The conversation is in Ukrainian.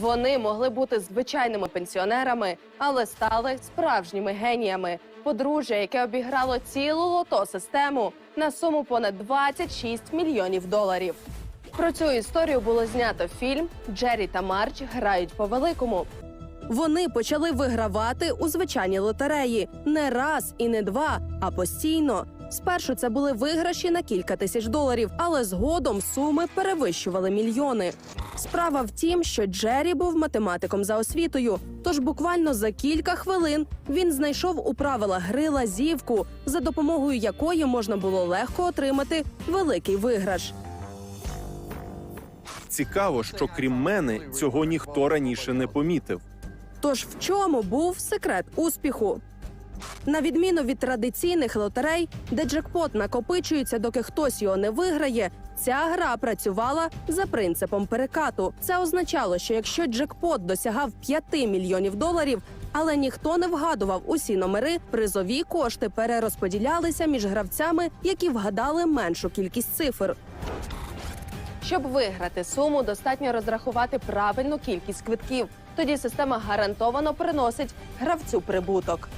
Вони могли бути звичайними пенсіонерами, але стали справжніми геніями. Подружжя, яке обіграло цілу лото-систему на суму понад 26 мільйонів доларів. Про цю історію було знято фільм Джері та Марч грають по великому. Вони почали вигравати у звичайній лотереї не раз і не два, а постійно. Спершу це були виграші на кілька тисяч доларів, але згодом суми перевищували мільйони. Справа в тім, що Джері був математиком за освітою, тож буквально за кілька хвилин він знайшов у правилах гри лазівку, за допомогою якої можна було легко отримати великий виграш. Цікаво, що крім мене цього ніхто раніше не помітив. Тож в чому був секрет успіху? На відміну від традиційних лотерей, де джекпот накопичується, доки хтось його не виграє, ця гра працювала за принципом перекату. Це означало, що якщо джекпот досягав 5 мільйонів доларів, але ніхто не вгадував усі номери, призові кошти перерозподілялися між гравцями, які вгадали меншу кількість цифр. Щоб виграти суму, достатньо розрахувати правильну кількість квитків. Тоді система гарантовано приносить гравцю прибуток.